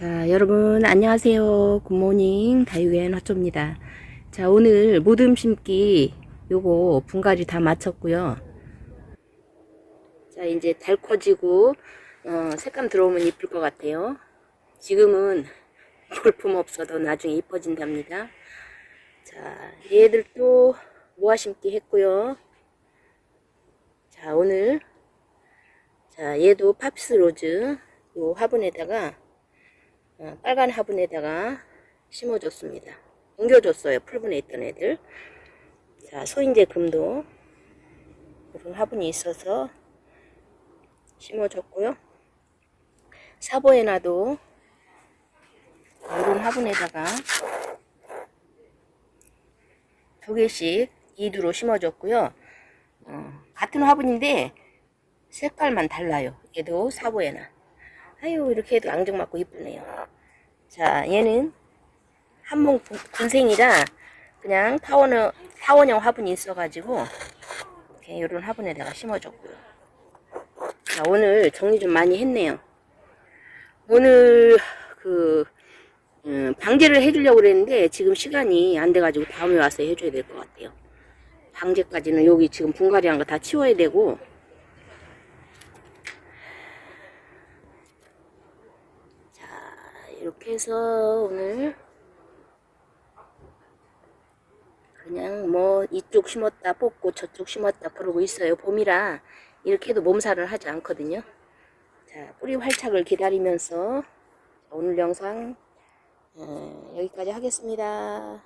자, 여러분 안녕하세요. 굿모닝 다육엔 화초입니다. 자, 오늘 모듬 심기 요거 분갈이 다 마쳤고요. 자, 이제 달 커지고 어, 색감 들어오면 이쁠 것 같아요. 지금은 볼품 없어도 나중에 이뻐진답니다. 자, 얘들도 모아 심기 했고요. 자, 오늘 자, 얘도 팝스 로즈 요 화분에다가 어, 빨간 화분에다가 심어줬습니다. 옮겨줬어요. 풀분에 있던 애들. 자, 소인제 금도 이런 화분이 있어서 심어줬고요. 사보에나도 이런 화분에다가 두 개씩 이두로 심어줬고요. 어, 같은 화분인데 색깔만 달라요. 얘도 사보에나. 아유 이렇게 해도 앙증 맞고 이쁘네요. 자 얘는 한몸 군- 군생이라 그냥 타원형, 타원형 화분이 있어가지고 이렇게 이런 화분에다가 심어줬고요. 자 오늘 정리 좀 많이 했네요. 오늘 그 음, 방제를 해주려고 그랬는데 지금 시간이 안 돼가지고 다음에 와서 해줘야 될 것 같아요. 방제까지는 여기 지금 분갈이한 거 다 치워야 되고 이렇게 해서 오늘 그냥 뭐 이쪽 심었다 뽑고 저쪽 심었다 그러고 있어요. 봄이라 이렇게 해도 몸살을 하지 않거든요. 자, 뿌리 활착을 기다리면서 오늘 영상 어, 여기까지 하겠습니다.